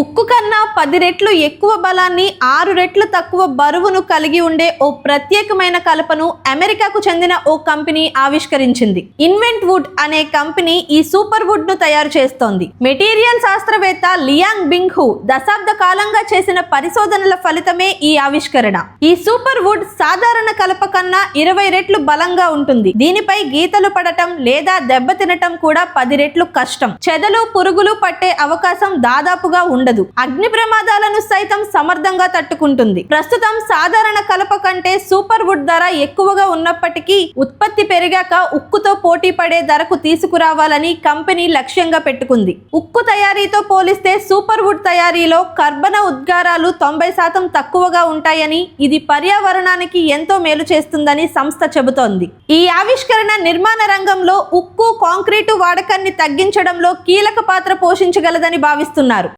ఉక్కు కన్నా పది రెట్లు ఎక్కువ బలాన్ని ఆరు రెట్లు తక్కువ బరువును కలిగి ఉండే ఓ ప్రత్యేకమైన కలపను అమెరికాకు చెందిన ఓ కంపెనీ ఆవిష్కరించింది. ఇన్వెంట్ వుడ్ అనే కంపెనీ ఈ సూపర్ వుడ్ను తయారు చేస్తోంది. మెటీరియల్ శాస్త్రవేత్త లియాంగ్ బింగ్ హు దశాబ్ద కాలంగా చేసిన పరిశోధనల ఫలితమే ఈ ఆవిష్కరణ. ఈ సూపర్ వుడ్ సాధారణ కలప కన్నా ఇరవై రెట్లు బలంగా ఉంటుంది. దీనిపై గీతలు పడటం లేదా దెబ్బతినటం కూడా పది రెట్లు కష్టం. చెదలు పురుగులు పట్టే అవకాశం దాదాపుగా ఉండదు. అగ్ని ప్రమాదాలను సైతం సమర్థంగా తట్టుకుంటుంది. ప్రస్తుతం సాధారణ కలప కంటే సూపర్ వుడ్ ధర ఎక్కువగా ఉన్నప్పటికీ ఉత్పత్తి పెరిగాక ఉక్కుతో పోటీ పడే ధరకు తీసుకురావాలని కంపెనీ లక్ష్యంగా పెట్టుకుంది. ఉక్కు తయారీతో పోలిస్తే సూపర్ వుడ్ తయారీలో కర్బన ఉద్గారాలు తొంభై శాతం తక్కువగా ఉంటాయని ఇది పర్యావరణానికి ఎంతో మేలు చేస్తుందని సంస్థ చెబుతోంది. ఈ ఆవిష్కరణ నిర్మాణ రంగంలో ఉక్కు కాంక్రీటు వాడకాన్ని తగ్గించడంలో కీలక పాత్ర పోషించగలదని భావిస్తున్నారు.